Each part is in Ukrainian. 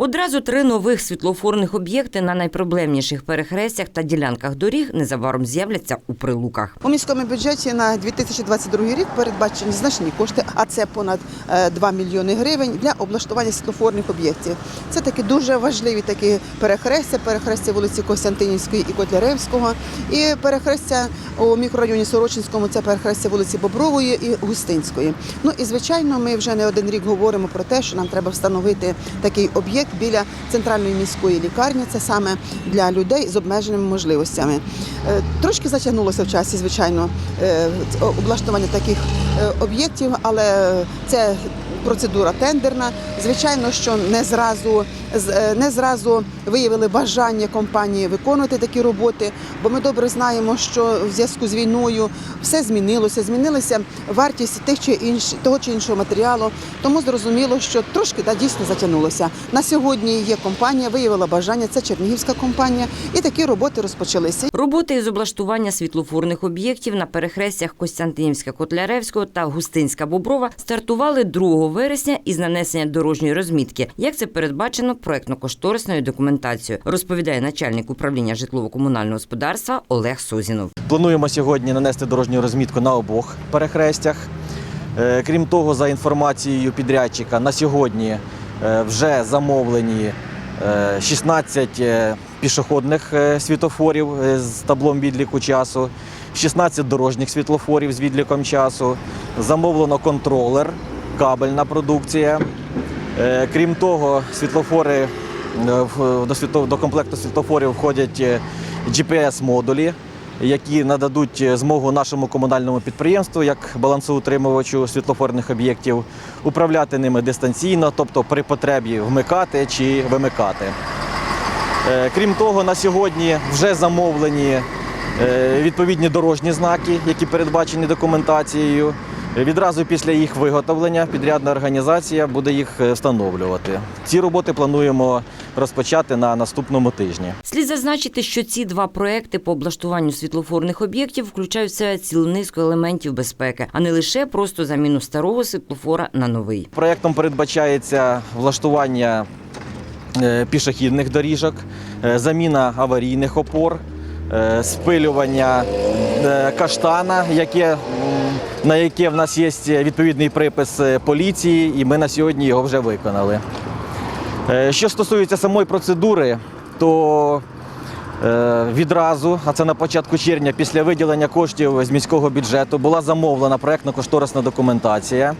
Одразу три нових світлофорних об'єкти на найпроблемніших перехрестях та ділянках доріг незабаром з'являться у прилуках. У міському бюджеті на 2022 рік передбачені значні кошти, а це понад е, 2 мільйони гривень для облаштування світлофорних об'єктів. Це такі дуже важливі такі перехрестя, перехрестя вулиці Костянтинівської і Котляревського, і перехрестя у мікрорайоні Сорочинському, це перехрестя вулиці Бобрової і Густинської. Ну і звичайно, ми вже не один рік говоримо про те, що нам треба встановити такий об'єкт біля центральної міської лікарні. Це саме для людей з обмеженими можливостями. Е, Трошки затягнулося в часі, звичайно, е, облаштування таких е, об'єктів, але це процедура тендерна. Звичайно, що не зразу е, не зразу виявили бажання компанії виконувати такі роботи, бо ми добре знаємо, що в зв'язку з війною все змінилося, змінилася вартість тих чи інш, того чи іншого матеріалу. Тому зрозуміло, що трошки да, дійсно затягнулося. На сьогодні є компанія, виявила бажання, це Чернігівська компанія, і такі роботи розпочалися. Роботи із облаштування світлофорних об'єктів на перехрестях Костянтинівська Котляревського та Густинська Боброва стартували 2 вересня із нанесення дорожньої розмітки, як це передбачено проектно-кошторисною документацією, розповідає начальник управління житлово-комунального господарства Олег Созінов. Плануємо сьогодні нанести дорожню розмітку на обох перехрестях. Е, Крім того, за інформацією підрядчика, на сьогодні е, вже замовлені е, 16 е, пішохідних світлофорів е, з таблом відліку часу, 16 дорожніх світлофорів з відліком часу. Замовлено контролер, кабельна продукція. Е, Крім того, світлофори е, до, комплекту світлофорів входять е, GPS-модулі, які нададуть змогу нашому комунальному підприємству, як балансоутримувачу світлофорних об'єктів, управляти ними дистанційно, тобто при потребі вмикати чи вимикати. Крім того, на сьогодні вже замовлені відповідні дорожні знаки, які передбачені документацією. Відразу після їх виготовлення підрядна організація буде їх е, встановлювати. Ці роботи плануємо розпочати на наступному тижні. Слід зазначити, що ці два проекти по облаштуванню світлофорних об'єктів включають в себе цілу низку елементів безпеки, а не лише просто заміну старого світлофора на новий. Проектом передбачається влаштування е, пішохідних доріжок, е, заміна аварійних опор, спилювання каштана, яке, на яке в нас є відповідний припис е, поліції, і ми на сьогодні його вже виконали. Е, Що стосується самої процедури, то е, відразу, а це на початку червня, після виділення коштів з міського бюджету, була замовлена проєктно-кошторисна документація.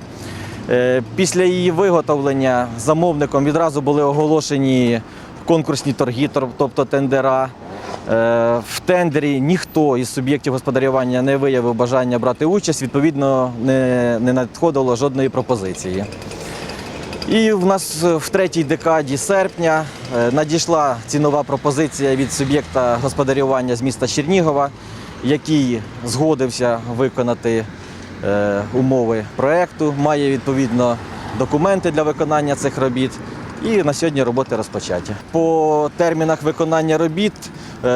Е, Після її виготовлення замовником відразу були оголошені конкурсні торги, тобто тендера. Е, В тендері ніхто із суб'єктів господарювання не виявив бажання брати участь, відповідно, не, не надходило жодної пропозиції. І в нас в третій декаді серпня е, надійшла цінова пропозиція від суб'єкта господарювання з міста Чернігова, який згодився виконати е, умови проекту, має відповідно документи для виконання цих робіт. І на сьогодні роботи розпочаті. По термінах виконання робіт е,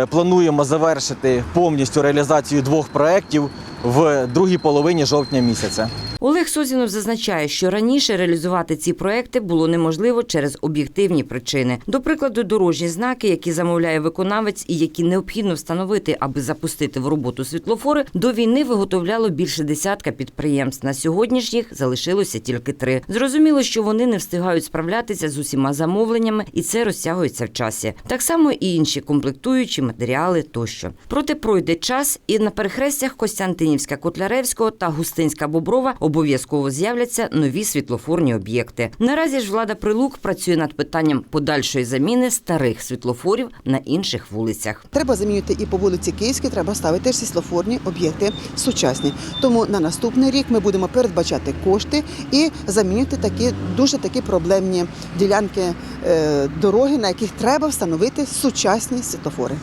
плануємо завершити повністю реалізацію двох проєктів в другій половині жовтня місяця. Олег Созінов зазначає, що раніше реалізувати ці проекти було неможливо через об'єктивні причини. До прикладу, дорожні знаки, які замовляє виконавець і які необхідно встановити, аби запустити в роботу світлофори, до війни виготовляло більше десятка підприємств. На сьогодні ж їх залишилося тільки три. Зрозуміло, що вони не встигають справлятися з усіма замовленнями, і це розтягується в часі. Так само і інші комплектуючі матеріали тощо. Проте пройде час, і на перехрестях Костянтинівська Котляревського та Густинська Боброва обов'язково з'являться нові світлофорні об'єкти. Наразі ж влада Прилук працює над питанням подальшої заміни старих світлофорів на інших вулицях. Треба замінювати і по вулиці Київській, треба ставити світлофорні об'єкти сучасні. Тому на наступний рік ми будемо передбачати кошти і замінювати такі дуже такі проблемні ділянки е, дороги, на яких треба встановити сучасні світлофори.